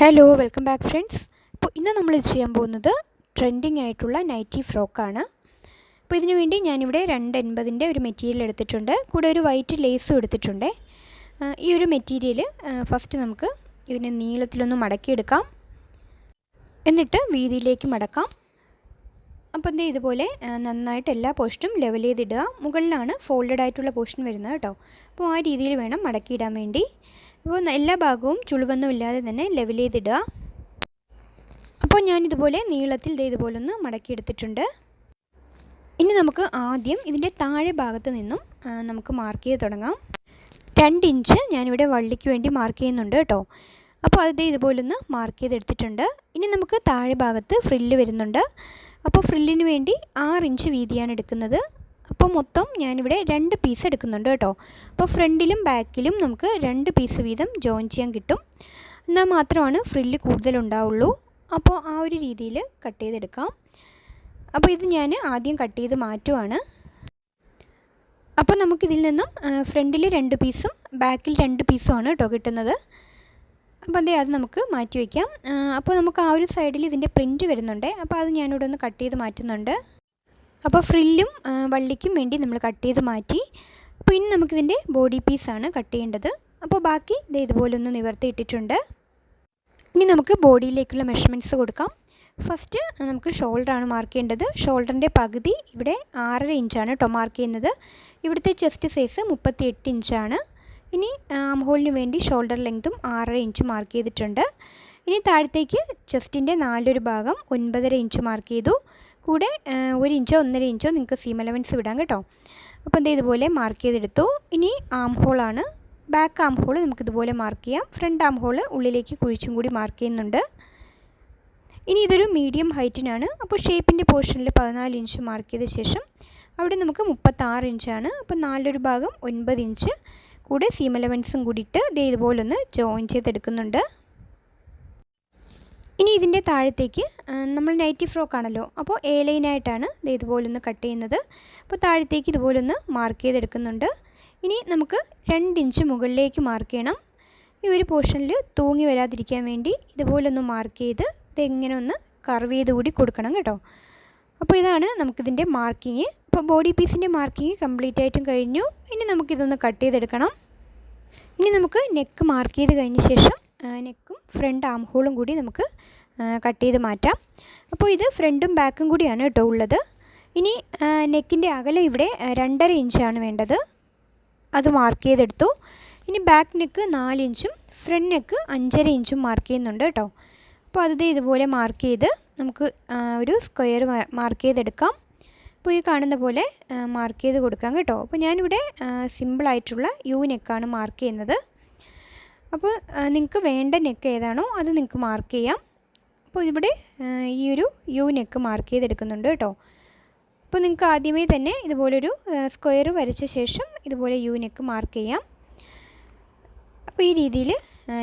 Hello welcome back friends അപ്പോൾ ഇന്ന് നമ്മൾ ചെയ്യാൻ പോകുന്നത് ട്രെൻഡിങ് ആയിട്ടുള്ള നൈറ്റി ഫ്രോക്കാണ് അപ്പോൾ ഇതിനു വേണ്ടി ഞാനിവിടെ രണ്ട് എൺപതിന്റെ ഒരു മെറ്റീരിയൽ എടുത്തിട്ടുണ്ട്. കൂടെ ഒരു വൈറ്റ് ലേസും എടുത്തിട്ടുണ്ട്. ഈ ഒരു മെറ്റീരിയൽ ഫസ്റ്റ് നമുക്ക് ഇതിനെ നീളത്തിലൊന്ന് മടക്കിയെടുക്കാം. എന്നിട്ട് വീതിയിലേക്ക് മടക്കാം. അപ്പോൾ എന്തേ ഇതുപോലെ നന്നായിട്ട് എല്ലാ പോസ്റ്റും ലെവൽ ചെയ്തിടുക. മുകളിലാണ് ഫോൾഡഡ് ആയിട്ടുള്ള പോർഷൻ വരുന്നത് കേട്ടോ. അപ്പോൾ ആ രീതിയിൽ വേണം മടക്കിയിടാൻ വേണ്ടി. അപ്പോൾ എല്ലാ ഭാഗവും ചുളിവൊന്നും ഇല്ലാതെ തന്നെ ലെവൽ ചെയ്തിടുക. അപ്പോൾ ഞാനിതുപോലെ നീളത്തിൽ ദേ ഇതുപോലെ ഒന്ന് മടക്കിയെടുത്തിട്ടുണ്ട്. ഇനി നമുക്ക് ആദ്യം ഇതിന്റെ താഴെ ഭാഗത്ത് നിന്നും നമുക്ക് മാർക്ക് ചെയ്ത് തുടങ്ങാം. രണ്ട് ഇഞ്ച് ഞാനിവിടെ വള്ളിക്ക് വേണ്ടി മാർക്ക് ചെയ്യുന്നുണ്ട് കേട്ടോ. അപ്പോൾ അത് ഇതുപോലൊന്ന് മാർക്ക് ചെയ്തെടുത്തിട്ടുണ്ട്. ഇനി നമുക്ക് താഴെ ഭാഗത്ത് ഫ്രില്ല് വരുന്നുണ്ട്. അപ്പോൾ ഫ്രില്ലിന് വേണ്ടി ആറ് ഇഞ്ച് വീതിയാണ് എടുക്കുന്നത്. അപ്പോൾ മൊത്തം ഞാനിവിടെ രണ്ട് പീസ് എടുക്കുന്നുണ്ട് കേട്ടോ. അപ്പോൾ ഫ്രണ്ടിലും ബാക്കിലും നമുക്ക് രണ്ട് പീസ് വീതം ജോയിൻ ചെയ്യാൻ കിട്ടും. എന്നാൽ മാത്രമാണ് ഫ്രില്ല് കൂടുതലുണ്ടാവുള്ളൂ അപ്പോൾ ആ ഒരു രീതിയിൽ കട്ട് ചെയ്തെടുക്കാം. അപ്പോൾ ഇത് ഞാൻ ആദ്യം കട്ട് ചെയ്ത് മാറ്റുവാണ്. അപ്പോൾ നമുക്കിതിൽ നിന്നും ഫ്രണ്ടിൽ രണ്ട് പീസും ബാക്കിൽ രണ്ട് പീസുമാണ് കേട്ടോ കിട്ടുന്നത്. അപ്പോൾ അതേ അത് നമുക്ക് മാറ്റി വയ്ക്കാം. അപ്പോൾ നമുക്ക് ആ ഒരു സൈഡിൽ ഇതിന്റെ പ്രിന്റ് വരുന്നുണ്ട്. അപ്പോൾ അത് ഞാനിവിടെ ഒന്ന് കട്ട് ചെയ്ത് മാറ്റുന്നുണ്ട്. അപ്പോൾ ഫ്രില്ലും വള്ളിക്കും വേണ്ടി നമ്മൾ കട്ട് ചെയ്ത് മാറ്റി അപ്പോൾ ഇനി നമുക്കിതിന്റെ ബോഡി പീസാണ് കട്ട് ചെയ്യേണ്ടത്. അപ്പോൾ ബാക്കി ദേ ഇതുപോലെ ഒന്ന് നിവർത്തി ഇട്ടിട്ടുണ്ട്. ഇനി നമുക്ക് ബോഡിയിലേക്കുള്ള മെഷർമെന്റ്സ് കൊടുക്കാം. ഫസ്റ്റ് നമുക്ക് ഷോൾഡറാണ് മാർക്ക് ചെയ്യേണ്ടത്. ഷോൾഡറിന്റെ പകുതി ഇവിടെ ആറര ഇഞ്ചാണ് കേട്ടോ മാർക്ക് ചെയ്യുന്നത്. ഇവിടുത്തെ ചെസ്റ്റ് സൈസ് മുപ്പത്തി എട്ട് ഇഞ്ചാണ്. ഇനി ആം ഹോളിന് വേണ്ടി ഷോൾഡർ ലെങ്ത്തും ആറര ഇഞ്ച് മാർക്ക് ചെയ്തിട്ടുണ്ട്. ഇനി താഴത്തേക്ക് ചെസ്റ്റിന്റെ നാലൊരു ഭാഗം ഒൻപതര ഇഞ്ച് മാർക്ക് ചെയ്തു. കൂടെ ഒരു ഇഞ്ചോ ഒന്നര ഇഞ്ചോ നിങ്ങൾക്ക് സീം അലവൻസ് വിടാം കേട്ടോ. അപ്പോൾ എന്താ ഇതുപോലെ മാർക്ക് ചെയ്തെടുത്തു. ഇനി ആം ഹോളാണ് ബാക്ക് ആം ഹോൾ നമുക്കിതുപോലെ മാർക്ക് ചെയ്യാം. ഫ്രണ്ട് ആം ഹോൾ ഉള്ളിലേക്ക് കുഴിച്ചും കൂടി മാർക്ക് ചെയ്യുന്നുണ്ട്. ഇനി ഇതൊരു മീഡിയം ഹൈറ്റിനാണ് അപ്പോൾ ഷേപ്പിന്റെ പോർഷനിൽ പതിനാല് ഇഞ്ച് മാർക്ക് ചെയ്ത ശേഷം അവിടെ നമുക്ക് മുപ്പത്താറ് ഇഞ്ചാണ് അപ്പോൾ നാലൊരു ഭാഗം ഒൻപത് ഇഞ്ച് കൂടെ സീം അലവൻസും കൂടിയിട്ട് ദേ ഇതുപോലൊന്ന് ജോയിൻ ചെയ്തെടുക്കുന്നുണ്ട്. ഇനി ഇതിന്റെ താഴത്തേക്ക് നമ്മൾ നൈറ്റി ഫ്രോക്കാണല്ലോ അപ്പോൾ എ ലൈനായിട്ടാണ് ദേ ഇതുപോലൊന്ന് കട്ട് ചെയ്യുന്നത്. അപ്പോൾ താഴത്തേക്ക് ഇതുപോലൊന്ന് മാർക്ക് ചെയ്തെടുക്കുന്നുണ്ട്. ഇനി നമുക്ക് രണ്ട് ഇഞ്ച് മുകളിലേക്ക് മാർക്ക് ചെയ്യണം. ഈ ഒരു പോർഷനിൽ തൂങ്ങി വരാതിരിക്കാൻ വേണ്ടി ഇതുപോലൊന്ന് മാർക്ക് ചെയ്ത് ഇതെങ്ങനെ ഒന്ന് കർവ് ചെയ്ത് കൂടി കൊടുക്കണം കേട്ടോ. അപ്പോൾ ഇതാണ് നമുക്കിതിന്റെ മാർക്കിങ് അപ്പോൾ ബോഡി പീസിന്റെ മാർക്കിങ് കംപ്ലീറ്റ് ആയിട്ടും കഴിഞ്ഞു. ഇനി നമുക്കിതൊന്ന് കട്ട് ചെയ്തെടുക്കണം. ഇനി നമുക്ക് നെക്ക് മാർക്ക് ചെയ്ത് കഴിഞ്ഞ ശേഷം നെക്കും ഫ്രണ്ട് ആം ഹോളും കൂടി നമുക്ക് കട്ട് ചെയ്ത് മാറ്റാം. അപ്പോൾ ഇത് ഫ്രണ്ടും ബാക്കും കൂടിയാണ് കേട്ടോ ഉള്ളത്. ഇനി നെക്കിന്റെ അകലം ഇവിടെ രണ്ടര ഇഞ്ചാണ് വേണ്ടത്. അത് മാർക്ക് ചെയ്തെടുത്തു. ഇനി ബാക്ക് നെക്ക് നാല് ഇഞ്ചും ഫ്രണ്ട് നെക്ക് അഞ്ചര ഇഞ്ചും മാർക്ക് ചെയ്യുന്നുണ്ട് കേട്ടോ. അപ്പോൾ അത് ഇതുപോലെ മാർക്ക് ചെയ്ത് നമുക്ക് ഒരു സ്ക്വയർ മാർക്ക് ചെയ്തെടുക്കാം. അപ്പോൾ ഈ കാണുന്ന പോലെ മാർക്ക് ചെയ്ത് കൊടുക്കാം കേട്ടോ. അപ്പോൾ ഞാനിവിടെ സിമ്പിളായിട്ടുള്ള യു നെക്കാണ് മാർക്ക് ചെയ്യുന്നത്. അപ്പോൾ നിങ്ങൾക്ക് വേണ്ട നെക്ക് ഏതാണോ അത് നിങ്ങൾക്ക് മാർക്ക് ചെയ്യാം. അപ്പോൾ ഇവിടെ ഈ ഒരു യു നെക്ക് മാർക്ക് ചെയ്തെടുക്കുന്നുണ്ട് കേട്ടോ. അപ്പോൾ നിങ്ങൾക്ക് ആദ്യമേ തന്നെ ഇതുപോലൊരു സ്ക്വയർ വരച്ച ശേഷം ഇതുപോലെ യു നെക്ക് മാർക്ക് ചെയ്യാം. അപ്പോൾ ഈ രീതിയിൽ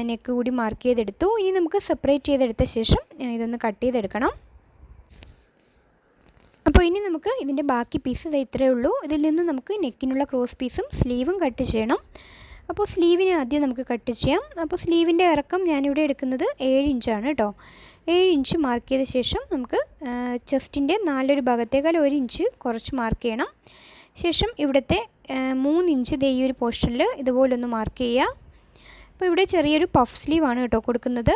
നെക്ക് കൂടി മാർക്ക് ചെയ്തെടുത്തു. ഇനി നമുക്ക് സെപ്പറേറ്റ് ചെയ്തെടുത്ത ശേഷം ഇതൊന്ന് കട്ട് ചെയ്തെടുക്കണം. അപ്പോൾ ഇനി നമുക്ക് ഇതിന്റെ ബാക്കി പീസ് ഇത് ഇത്രയേ ഉള്ളൂ. ഇതിൽ നിന്ന് നമുക്ക് നെക്കിനുള്ള ക്രോസ് പീസും സ്ലീവും കട്ട് ചെയ്യണം. അപ്പോൾ സ്ലീവിനെ ആദ്യം നമുക്ക് കട്ട് ചെയ്യാം. അപ്പോൾ സ്ലീവിന്റെ ഇറക്കം ഞാനിവിടെ എടുക്കുന്നത് ഏഴ് ഇഞ്ചാണ് കേട്ടോ. ഏഴ് ഇഞ്ച് മാർക്ക് ചെയ്ത ശേഷം നമുക്ക് ചെസ്റ്റിന്റെ നാലൊരു ഭാഗത്തേക്കാൾ ഒരു ഇഞ്ച് കുറച്ച് മാർക്ക് ചെയ്യണം. ശേഷം ഇവിടുത്തെ മൂന്ന് ഇഞ്ച് ദേ ഈ ഒരു പോർഷനിൽ ഇതുപോലൊന്ന് മാർക്ക് ചെയ്യുക. അപ്പോൾ ഇവിടെ ചെറിയൊരു പഫ് സ്ലീവാണ് കേട്ടോ കൊടുക്കുന്നത്.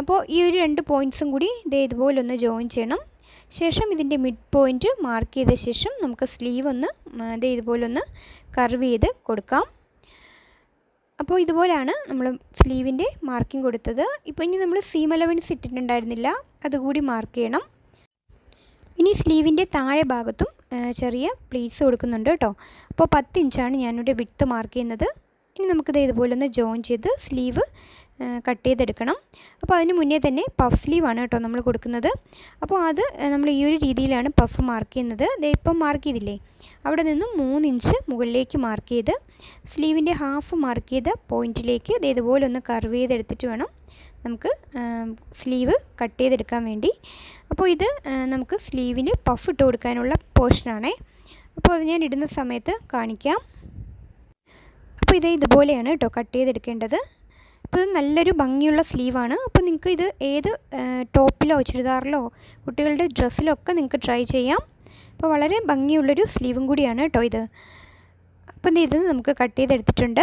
അപ്പോൾ ഈ ഒരു രണ്ട് പോയിന്റ്സും കൂടി ഇതേ ഇതുപോലൊന്ന് ജോയിൻ ചെയ്യണം. ശേഷം ഇതിന്റെ മിഡ് പോയിന്റ് മാർക്ക് ചെയ്ത ശേഷം നമുക്ക് സ്ലീവ് ഒന്ന് അത് ഇതുപോലെ ഒന്ന് കർവ് ചെയ്ത് കൊടുക്കാം. അപ്പോൾ ഇതുപോലെയാണ് നമ്മൾ സ്ലീവിന്റെ മാർക്കിംഗ് കൊടുത്തത്. ഇപ്പോൾ ഇനി നമ്മൾ സീം അലവൻസ് ഇട്ടിട്ടുണ്ടായിരുന്നില്ല. അതുകൂടി മാർക്ക് ചെയ്യണം. ഇനി സ്ലീവിന്റെ താഴെ ഭാഗത്തും ചെറിയ പ്ലീറ്റ്സ് കൊടുക്കുന്നുണ്ട് കേട്ടോ. അപ്പോൾ പത്ത് ഇഞ്ചാണ് ഞാനിവിടെ വിട്ട് മാർക്ക് ചെയ്യുന്നത്. ഇനി നമുക്കിത് ഇതുപോലെ ഒന്ന് ജോയിൻ ചെയ്ത് സ്ലീവ് കട്ട് ചെയ്തെടുക്കണം. അപ്പോൾ അതിന് മുന്നേ തന്നെ പഫ് സ്ലീവാണ് കേട്ടോ നമ്മൾ കൊടുക്കുന്നത്. അപ്പോൾ അത് നമ്മൾ ഈ ഒരു രീതിയിലാണ് പഫ് മാർക്ക് ചെയ്യുന്നത്. ഇപ്പം മാർക്ക് ചെയ്തില്ലേ? അവിടെ നിന്നും മൂന്ന് ഇഞ്ച് മുകളിലേക്ക് മാർക്ക് ചെയ്ത് സ്ലീവിന്റെ ഹാഫ് മാർക്ക് ചെയ്ത പോയിന്റിലേക്ക് ഇത് ഇതുപോലെ ഒന്ന് കർവ് ചെയ്തെടുത്തിട്ട് വേണം നമുക്ക് സ്ലീവ് കട്ട് ചെയ്തെടുക്കാൻ വേണ്ടി. അപ്പോൾ ഇത് നമുക്ക് സ്ലീവിന് പഫ് ഇട്ട് കൊടുക്കാനുള്ള പോർഷനാണേ അപ്പോൾ അത് ഞാൻ ഇടുന്ന സമയത്ത് കാണിക്കാം. അപ്പോൾ ഇത് ഇതുപോലെയാണ് കേട്ടോ കട്ട് ചെയ്തെടുക്കേണ്ടത്. അപ്പോൾ ഇത് നല്ലൊരു ഭംഗിയുള്ള സ്ലീവാണ്. അപ്പോൾ നിങ്ങൾക്ക് ഇത് ഏത് ടോപ്പിലോ ചുരിദാറിലോ കുട്ടികളുടെ ഡ്രസ്സിലോ ഒക്കെ നിങ്ങൾക്ക് ട്രൈ ചെയ്യാം. അപ്പോൾ വളരെ ഭംഗിയുള്ളൊരു സ്ലീവും കൂടിയാണ് കേട്ടോ ഇത്. അപ്പം ഇത് നമുക്ക് കട്ട് ചെയ്തെടുത്തിട്ടുണ്ട്.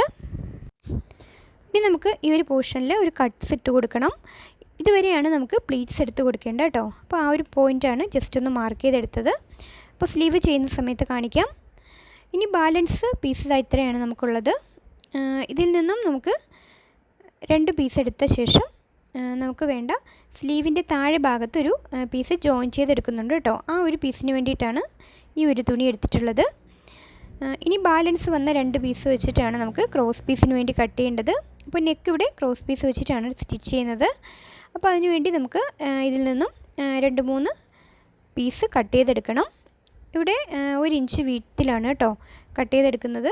ഇനി നമുക്ക് ഈ ഒരു പോർഷനിൽ ഒരു കട്ട്സ് ഇട്ട് കൊടുക്കണം. ഇതുവരെയാണ് നമുക്ക് പ്ലീറ്റ്സ് എടുത്ത് കൊടുക്കേണ്ടത് കേട്ടോ അപ്പോൾ ആ ഒരു പോയിന്റാണ് ജസ്റ്റ് ഒന്ന് മാർക്ക് ചെയ്തെടുത്തത്. അപ്പോൾ സ്ലീവ് ചെയ്യുന്ന സമയത്ത് കാണിക്കാം. ഇനി ബാലൻസ് പീസസ് ഇത്രയാണ് നമുക്കുള്ളത്. ഇതിൽ നിന്നും നമുക്ക് രണ്ട് പീസ് എടുത്ത ശേഷം നമുക്ക് വേണ്ട സ്ലീവിന്റെ താഴെ ഭാഗത്തൊരു പീസ് ജോയിൻ ചെയ്തെടുക്കുന്നുണ്ട് കേട്ടോ. ആ ഒരു പീസിന് വേണ്ടിയിട്ടാണ് ഈ ഒരു തുണി എടുത്തിട്ടുള്ളത്. ഇനി ബാലൻസ് വന്ന രണ്ട് പീസ് വെച്ചിട്ടാണ് നമുക്ക് ക്രോസ് പീസിന് വേണ്ടി കട്ട് ചെയ്യേണ്ടത്. അപ്പോൾ നെക്ക് ഇവിടെ ക്രോസ് പീസ് വെച്ചിട്ടാണ് സ്റ്റിച്ച് ചെയ്യുന്നത്. അപ്പോൾ അതിനുവേണ്ടി നമുക്ക് ഇതിൽ നിന്നും രണ്ട് മൂന്ന് പീസ് കട്ട് ചെയ്തെടുക്കണം. ഇവിടെ ഒരു ഇഞ്ച് വീട്ടിലാണ് കേട്ടോ കട്ട് ചെയ്തെടുക്കുന്നത്.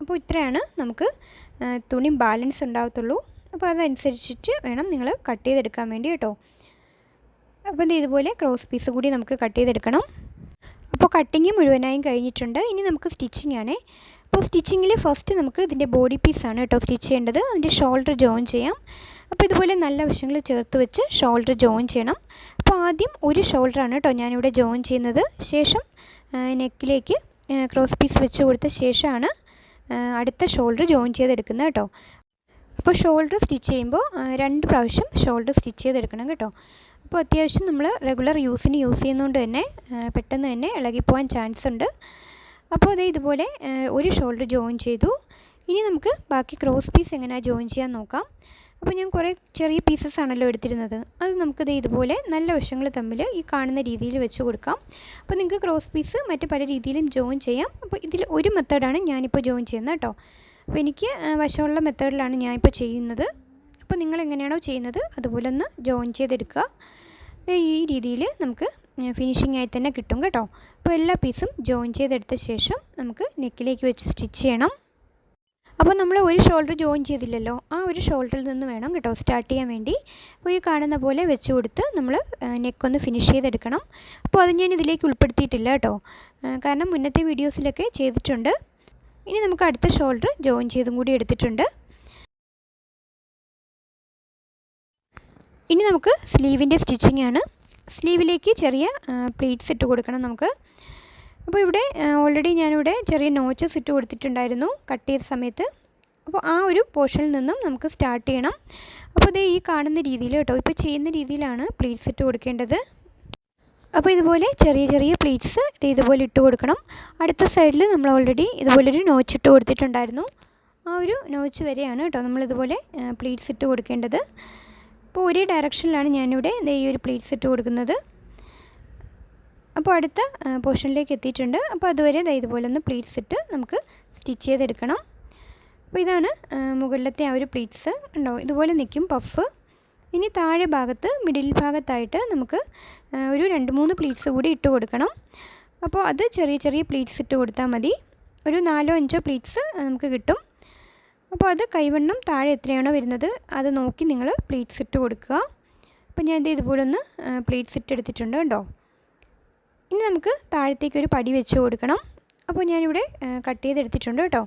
അപ്പോൾ ഇത്രയാണ് നമുക്ക് തുണി ബാലൻസ് ഉണ്ടാകത്തുള്ളൂ. അപ്പോൾ അതനുസരിച്ചിട്ട് വേണം നിങ്ങൾ കട്ട് ചെയ്തെടുക്കാൻ വേണ്ടി കേട്ടോ. അപ്പോൾ ഇതുപോലെ ക്രോസ് പീസ് കൂടി നമുക്ക് കട്ട് ചെയ്തെടുക്കണം. അപ്പോൾ കട്ടിങ് മുഴുവനായും കഴിഞ്ഞിട്ടുണ്ട്. ഇനി നമുക്ക് സ്റ്റിച്ചിങ് ആണേ. അപ്പോൾ സ്റ്റിച്ചിങ്ങിൽ ഫസ്റ്റ് നമുക്ക് ഇതിന്റെ ബോഡി പീസാണ് കേട്ടോ സ്റ്റിച്ച് ചെയ്യേണ്ടത്. അതിന്റെ ഷോൾഡർ ജോയിൻ ചെയ്യാം. അപ്പോൾ ഇതുപോലെ നല്ല വശങ്ങൾ ചേർത്ത് വെച്ച് ഷോൾഡർ ജോയിൻ ചെയ്യണം. അപ്പോൾ ആദ്യം ഒരു ഷോൾഡറാണ് കേട്ടോ ഞാനിവിടെ ജോയിൻ ചെയ്യുന്നത്. ശേഷം നെക്കിലേക്ക് ക്രോസ് പീസ് വെച്ച് കൊടുത്ത ശേഷമാണ് അടുത്ത ഷോൾഡർ ജോയിൻ ചെയ്തെടുക്കുന്നത് കേട്ടോ. അപ്പോൾ ഷോൾഡർ സ്റ്റിച്ച് ചെയ്യുമ്പോൾ രണ്ട് പ്രാവശ്യം ഷോൾഡർ സ്റ്റിച്ച് ചെയ്തെടുക്കണം കേട്ടോ. അപ്പോൾ അത്യാവശ്യം നമ്മൾ റെഗുലർ യൂസിന് യൂസ് ചെയ്യുന്നതുകൊണ്ട് തന്നെ പെട്ടെന്ന് തന്നെ ഇളകിപ്പോകാൻ ചാൻസ് ഉണ്ട്. അപ്പോൾ അതേ ഇതുപോലെ ഒരു ഷോൾഡർ ജോയിൻ ചെയ്തു. ഇനി നമുക്ക് ബാക്കി ക്രോസ് പീസ് എങ്ങനെയാണ് ജോയിൻ ചെയ്യാൻ നോക്കാം. അപ്പോൾ ഞാൻ കുറേ ചെറിയ പീസസ് ആണല്ലോ എടുത്തിരുന്നത്. അത് നമുക്കിത് ഇതുപോലെ നല്ല വശങ്ങൾ തമ്മിൽ ഈ കാണുന്ന രീതിയിൽ വെച്ച് കൊടുക്കാം. അപ്പോൾ നിങ്ങൾക്ക് ക്രോസ് പീസ് മറ്റ് പല രീതിയിലും ജോയിൻ ചെയ്യാം. അപ്പോൾ ഇതിൽ ഒരു മെത്തേഡാണ് ഞാനിപ്പോൾ ജോയിൻ ചെയ്യുന്നത് കേട്ടോ. അപ്പോൾ എനിക്ക് വശമുള്ള മെത്തേഡിലാണ് ഞാനിപ്പോൾ ചെയ്യുന്നത്. അപ്പോൾ നിങ്ങൾ എങ്ങനെയാണോ ചെയ്യുന്നത് അതുപോലെ ഒന്ന് ജോയിൻ ചെയ്തെടുക്കുക. ഈ രീതിയിൽ നമുക്ക് ഫിനിഷിംഗ് ആയി തന്നെ കിട്ടും കേട്ടോ. അപ്പോൾ എല്ലാ പീസും ജോയിൻ ചെയ്തെടുത്ത ശേഷം നമുക്ക് നെക്കിലേക്ക് വെച്ച് സ്റ്റിച്ച് ചെയ്യണം. അപ്പോൾ നമ്മൾ ഒരു ഷോൾഡർ ജോയിൻ ചെയ്തില്ലല്ലോ ആ ഒരു ഷോൾഡറിൽ നിന്ന് വേണം കേട്ടോ സ്റ്റാർട്ട് ചെയ്യാൻ വേണ്ടി. അപ്പോൾ ഈ കാണുന്ന പോലെ വെച്ച് കൊടുത്ത് നമ്മൾ നെക്കൊന്ന് ഫിനിഷ് ചെയ്തെടുക്കണം. അപ്പോൾ അത് ഞാൻ ഇതിലേക്ക് ഉൾപ്പെടുത്തിയിട്ടില്ല കേട്ടോ. കാരണം മുന്നത്തെ വീഡിയോസിലൊക്കെ ചെയ്തിട്ടുണ്ട്. ഇനി നമുക്ക് അടുത്ത ഷോൾഡർ ജോയിൻ ചെയ്തും കൂടി എടുത്തിട്ടുണ്ട്. ഇനി നമുക്ക് സ്ലീവിന്റെ സ്റ്റിച്ചിങ് ആണ്. സ്ലീവിലേക്ക് ചെറിയ പ്ലീറ്റ്സ് ഇട്ട് കൊടുക്കണം നമുക്ക്. അപ്പോൾ ഇവിടെ ഓൾറെഡി ഞാനിവിടെ ചെറിയ നോച്ചസ് ഇട്ട് കൊടുത്തിട്ടുണ്ടായിരുന്നു കട്ട് ചെയ്ത സമയത്ത്. അപ്പോൾ ആ ഒരു പോർഷനിൽ നിന്നും നമുക്ക് സ്റ്റാർട്ട് ചെയ്യണം. അപ്പോൾ ഇത് ഈ കാണുന്ന രീതിയിൽ കേട്ടോ ഇപ്പോൾ ചെയ്യുന്ന രീതിയിലാണ് പ്ലീറ്റ്സ് ഇട്ട് കൊടുക്കേണ്ടത്. അപ്പോൾ ഇതുപോലെ ചെറിയ ചെറിയ പ്ലീറ്റ്സ് ഇതേപോലെ ഇട്ട് കൊടുക്കണം. അടുത്ത സൈഡിൽ നമ്മൾ ഓൾറെഡി ഇതുപോലൊരു നോച്ച് ഇട്ട് കൊടുത്തിട്ടുണ്ടായിരുന്നു. ആ ഒരു നോച്ച് വരെയാണ് കേട്ടോ നമ്മളിതുപോലെ പ്ലീറ്റ്സ് ഇട്ട് കൊടുക്കേണ്ടത്. അപ്പോൾ ഒരേ ഡയറക്ഷനിലാണ് ഞാനിവിടെ ഈ ഒരു പ്ലീറ്റ്സ് ഇട്ട് കൊടുക്കുന്നത്. അപ്പോൾ അടുത്ത പോർഷനിലേക്ക് എത്തിയിട്ടുണ്ട്. അപ്പോൾ അതുവരെ ഇതുപോലെ ഒന്ന് പ്ലീറ്റ്സ് ഇട്ട് നമുക്ക് സ്റ്റിച്ച് ചെയ്തെടുക്കണം. അപ്പോൾ ഇതാണ് മുകളിലത്തെ ആ ഒരു പ്ലീറ്റ്സ് ഉണ്ടാവും ഇതുപോലെ നിൽക്കും പഫ് ഇനി താഴെ ഭാഗത്ത് മിഡിൽ ഭാഗത്തായിട്ട് നമുക്ക് ഒരു രണ്ട് മൂന്ന് പ്ലീറ്റ്സ് കൂടി ഇട്ട് കൊടുക്കണം. അപ്പോൾ അത് ചെറിയ ചെറിയ പ്ലീറ്റ്സ് ഇട്ട് കൊടുത്താൽ മതി. ഒരു നാലോ അഞ്ചോ പ്ലീറ്റ്സ് നമുക്ക് കിട്ടും. അപ്പോൾ അത് കൈവണ്ണം താഴെ എത്രയാണോ വരുന്നത് അത് നോക്കി നിങ്ങൾ പ്ലീറ്റ്സ് ഇട്ട് കൊടുക്കുക. അപ്പോൾ ഞാൻ ഇത് ഇതുപോലെ ഒന്ന് പ്ലീറ്റ്സ് ഇട്ട് എടുത്തിട്ടുണ്ട് കേട്ടോ ഇനി നമുക്ക് താഴത്തേക്ക് ഒരു പടി വെച്ച് കൊടുക്കണം. അപ്പോൾ ഞാനിവിടെ കട്ട് ചെയ്തെടുത്തിട്ടുണ്ട് കേട്ടോ.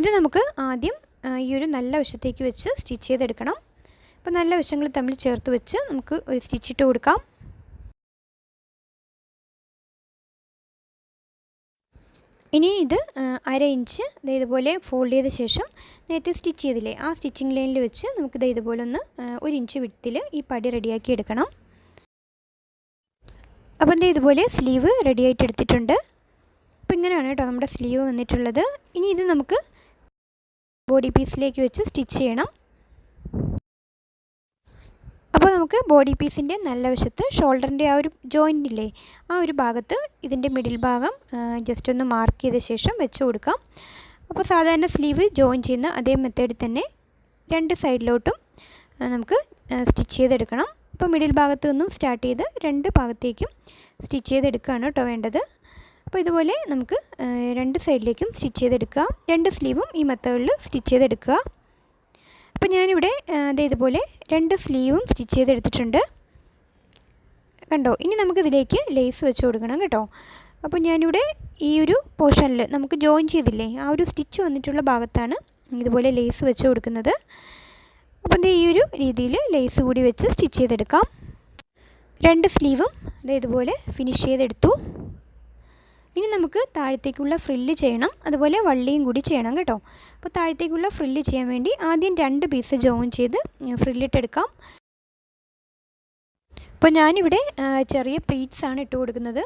ഇത് നമുക്ക് ആദ്യം ഈ ഒരു നല്ല വശത്തേക്ക് വെച്ച് സ്റ്റിച്ച് ചെയ്തെടുക്കണം. അപ്പോൾ നല്ല വശങ്ങൾ തമ്മിൽ ചേർത്ത് വെച്ച് നമുക്ക് ഒരു സ്റ്റിച്ച് ഇട്ട് കൊടുക്കാം. ഇനി ഇത് അര ഇഞ്ച് ഇതേപോലെ ഫോൾഡ് ചെയ്ത ശേഷം നേരത്തെ സ്റ്റിച്ച് ചെയ്തില്ലേ ആ സ്റ്റിച്ചിങ് ലൈനിൽ വെച്ച് നമുക്കിത് ഇതുപോലെ ഒന്ന് ഒരു ഇഞ്ച് വിട്ടിൽ ഈ പടി റെഡിയാക്കി എടുക്കണം. അപ്പോൾ എന്താ ഇതുപോലെ സ്ലീവ് റെഡി ആയിട്ട് എടുത്തിട്ടുണ്ട്. അപ്പോൾ ഇങ്ങനെയാണ് കേട്ടോ നമ്മുടെ സ്ലീവ് വന്നിട്ടുള്ളത്. ഇനി ഇത് നമുക്ക് ബോഡി പീസിലേക്ക് വെച്ച് സ്റ്റിച്ച് ചെയ്യണം. അപ്പോൾ നമുക്ക് ബോഡി പീസിന്റെ നല്ല വശത്ത് ഷോൾഡറിന്റെ ആ ഒരു ജോയിന്റ് ഇല്ലേ ആ ഒരു ഭാഗത്ത് ഇതിന്റെ മിഡിൽ ഭാഗം ജസ്റ്റ് ഒന്ന് മാർക്ക് ചെയ്ത ശേഷം വെച്ച് കൊടുക്കാം. അപ്പോൾ സാധാരണ സ്ലീവ് ജോയിൻ ചെയ്യുന്ന അതേ മെത്തേഡിൽ തന്നെ രണ്ട് സൈഡിലോട്ടും നമുക്ക് സ്റ്റിച്ച് ചെയ്തെടുക്കണം. അപ്പോൾ മിഡിൽ ഭാഗത്ത് നിന്നും സ്റ്റാർട്ട് ചെയ്ത് രണ്ട് ഭാഗത്തേക്കും സ്റ്റിച്ച് ചെയ്തെടുക്കുകയാണ് കേട്ടോ വേണ്ടത്. അപ്പോൾ ഇതുപോലെ നമുക്ക് രണ്ട് സൈഡിലേക്കും സ്റ്റിച്ച് ചെയ്തെടുക്കുക. രണ്ട് സ്ലീവും ഈ മെത്തേഡിൽ സ്റ്റിച്ച് ചെയ്തെടുക്കുക. അപ്പോൾ ഞാനിവിടെ അതേ ഇതുപോലെ രണ്ട് സ്ലീവും സ്റ്റിച്ച് ചെയ്തെടുത്തിട്ടുണ്ട്. കണ്ടോ? ഇനി നമുക്കിതിലേക്ക് ലേസ് വെച്ച് കൊടുക്കണം കേട്ടോ. അപ്പോൾ ഞാനിവിടെ ഈ ഒരു പോർഷനിൽ നമുക്ക് ജോയിൻ ചെയ്തില്ലേ? ആ ഒരു സ്റ്റിച്ച് വന്നിട്ടുള്ള ഭാഗത്താണ് ഇതുപോലെ ലേസ് വെച്ച് കൊടുക്കുന്നത്. അപ്പം ഈ ഒരു രീതിയിൽ ലേസ് കൂടി വെച്ച് സ്റ്റിച്ച് ചെയ്തെടുക്കാം. രണ്ട് സ്ലീവും ഇതുപോലെ ഫിനിഷ് ചെയ്തെടുത്തു. ഇനി നമുക്ക് താഴത്തേക്കുള്ള ഫ്രില്ല് ചെയ്യണം. അതുപോലെ വള്ളിയും കൂടി ചെയ്യണം കേട്ടോ. അപ്പോൾ താഴത്തേക്കുള്ള ഫ്രില്ല് ചെയ്യാൻ വേണ്ടി ആദ്യം രണ്ട് പീസ് ജോയിൻ ചെയ്ത് ഫ്രില്ലിട്ടെടുക്കാം അപ്പോൾ ഞാനിവിടെ ചെറിയ പ്ലീറ്റ്സ് ആണ് ഇട്ട് കൊടുക്കുന്നത്.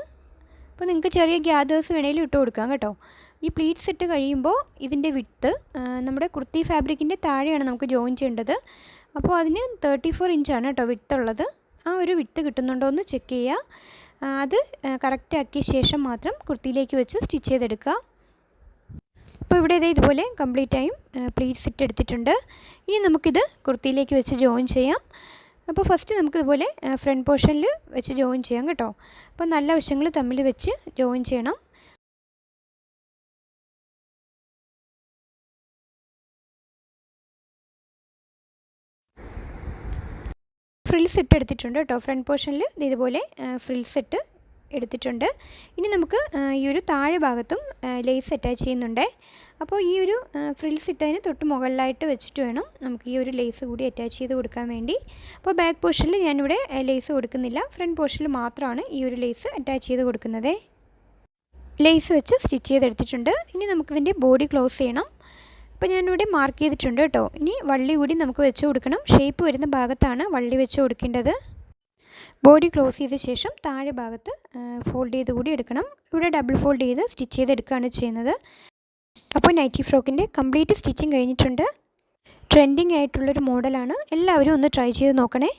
അപ്പോൾ നിങ്ങൾക്ക് ചെറിയ ഗ്യാദേഴ്സ് വേണമെങ്കിലും ഇട്ട് കൊടുക്കാം കേട്ടോ. ഈ പ്ലീറ്റ്സ് ഇട്ട് കഴിയുമ്പോൾ ഇതിന്റെ വിട്ട് നമ്മുടെ കുർത്തി ഫാബ്രിക്കിന്റെ താഴെയാണ് നമുക്ക് ജോയിൻ ചെയ്യേണ്ടത്. അപ്പോൾ അതിന് തേർട്ടി ഫോർ ഇഞ്ചാണ് കേട്ടോ വിട്ടുള്ളത്. ആ ഒരു വിട്ട് കിട്ടുന്നുണ്ടോ എന്ന് ചെക്ക് ചെയ്യുക. അത് കറക്റ്റ് ആക്കിയ ശേഷം മാത്രം കുർത്തിയിലേക്ക് വെച്ച് സ്റ്റിച്ച് ചെയ്തെടുക്കുക. അപ്പോൾ ഇവിടെ ഇതേ ഇതുപോലെ കംപ്ലീറ്റ് ആയും പ്ലീറ്റ്സ് ഇട്ട് എടുത്തിട്ടുണ്ട്. ഇനി നമുക്കിത് കുർത്തിയിലേക്ക് വെച്ച് ജോയിൻ ചെയ്യാം. അപ്പോൾ ഫസ്റ്റ് നമുക്ക് ഇതുപോലെ ഫ്രണ്ട് പോർഷനിൽ വെച്ച് ജോയിൻ ചെയ്യാം കേട്ടോ. അപ്പോൾ നല്ല വശങ്ങൾ തമ്മിൽ വെച്ച് ജോയിൻ ചെയ്യണം. ഫ്രിൽസ് ഇട്ട് എടുത്തിട്ടുണ്ട്. കേട്ടോ ഫ്രണ്ട് പോർഷനിൽ ഇതുപോലെ ഫ്രിൽസ് ഇട്ട് എടുത്തിട്ടുണ്ട്. ഇനി നമുക്ക് ഈ ഒരു താഴെ ഭാഗത്തും ലേസ് അറ്റാച്ച് ചെയ്യുന്നുണ്ട്. അപ്പോൾ ഈ ഒരു ഫ്രിൽസ് ഇട്ടതിന് തൊട്ട് മുകളിലായിട്ട് വെച്ചിട്ട് വേണം നമുക്ക് ഈ ഒരു ലേസ് കൂടി അറ്റാച്ച് ചെയ്ത് കൊടുക്കാൻ വേണ്ടി. അപ്പോൾ ബാക്ക് പോർഷനിൽ ഞാനിവിടെ ലേസ് കൊടുക്കുന്നില്ല. ഫ്രണ്ട് പോർഷനിൽ മാത്രമാണ് ഈ ഒരു ലേസ് അറ്റാച്ച് ചെയ്ത് കൊടുക്കുന്നത്. ലേസ് വെച്ച് സ്റ്റിച്ച് ചെയ്തെടുത്തിട്ടുണ്ട്. ഇനി നമുക്കിതിന്റെ ബോഡി ക്ലോസ് ചെയ്യണം. അപ്പോൾ ഞാനിവിടെ മാർക്ക് ചെയ്തിട്ടുണ്ട് കേട്ടോ. ഇനി വള്ളി കൂടി നമുക്ക് വെച്ച് കൊടുക്കണം. ഷേപ്പ് വരുന്ന ഭാഗത്താണ് വള്ളി വെച്ച് കൊടുക്കേണ്ടത്. ബോഡി ക്ലോസ് ചെയ്ത ശേഷം താഴെ ഭാഗത്ത് ഫോൾഡ് ചെയ്ത് കൂടി എടുക്കണം. ഇവിടെ ഡബിൾ ഫോൾഡ് ചെയ്ത് സ്റ്റിച്ച് ചെയ്തെടുക്കുകയാണ് ചെയ്യുന്നത്. അപ്പോൾ നൈറ്റി ഫ്രോക്കിന്റെ കംപ്ലീറ്റ് സ്റ്റിച്ചിങ് കഴിഞ്ഞിട്ടുണ്ട്. ട്രെൻഡിങ് ആയിട്ടുള്ളൊരു മോഡലാണ് എല്ലാവരും ഒന്ന് ട്രൈ ചെയ്ത് നോക്കണേ.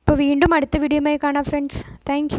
അപ്പോൾ വീണ്ടും അടുത്ത വീഡിയോയുമായി കാണാം ഫ്രണ്ട്സ് താങ്ക്